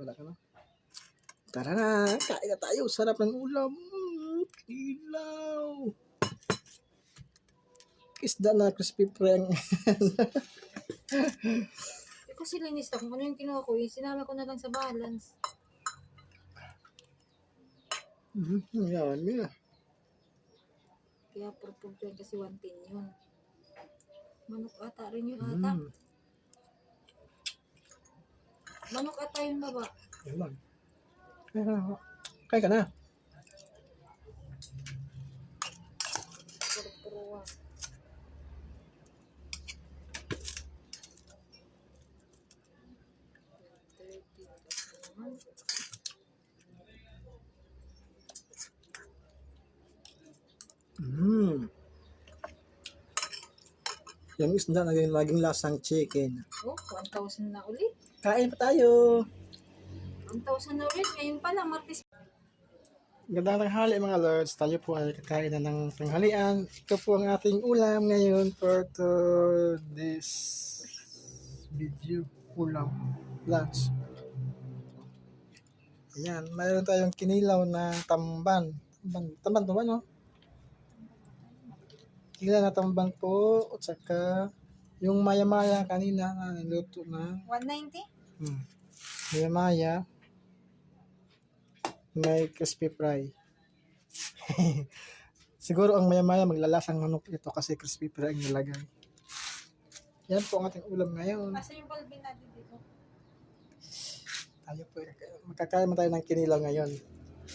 Wala ka na? Tara na, kain na tayo. Sarap ng ulam. Mm, ilaw. Isda na crispy preng. Eh, kasi linis ako. Ano yung kinuha ko? eh, Sinama ko na lang sa balance. mm, yan, yan. Kaya purpog yun kasi 110 yun. Manok ata rin yung ata. Mm, Manok ata yung baba. yan lang. Kaya ka na. Kaya ka na. Puro-puro. ah. Yung isda naging laging lasang chicken. Oh, 1,000 na ulit. Kain pa tayo. 1,000 na ulit. Ngayon pa lang, Martes. Gandang tanghali mga lords. Tayo po ay kakain na ng tanghalian. Ito po ang ating ulam ngayon for to this video ulam lunch. Ayan, mayroon tayong kinilaw na tamban. Tamban, tamban to ba, no? Kinilaw na tamban po. At saka yung maya-maya kanina na niluto na 190? Hmm. May maya. May crispy fry. Siguro ang maya-maya maglalasang manok ito kasi crispy fry ang nilagay. Yan po ang ating ulam ngayon. Asa yung bulbin natin dito? Tayo po, magkakain mo tayo ng kinilaw ngayon.